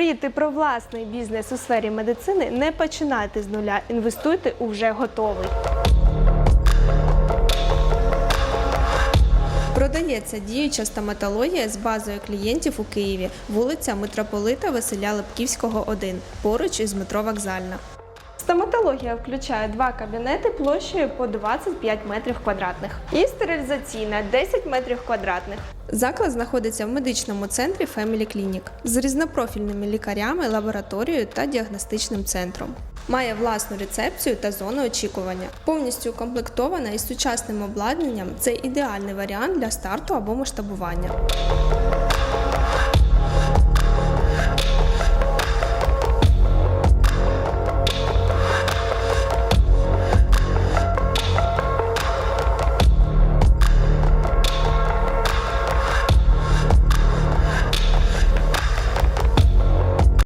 Мріяти про власний бізнес у сфері медицини не починайте з нуля, інвестуйте у вже готовий. Продається діюча стоматологія з базою клієнтів у Києві, вулиця Митрополита Василя Лепківського, 1, поруч із метро Вокзальна. Стоматологія включає два кабінети площею по 25 метрів квадратних і стерилізаційна 10 метрів квадратних. Заклад знаходиться в медичному центрі Family Clinic з різнопрофільними лікарями, лабораторією та діагностичним центром. Має власну рецепцію та зону очікування. Повністю укомплектована із сучасним обладнанням. Це ідеальний варіант для старту або масштабування.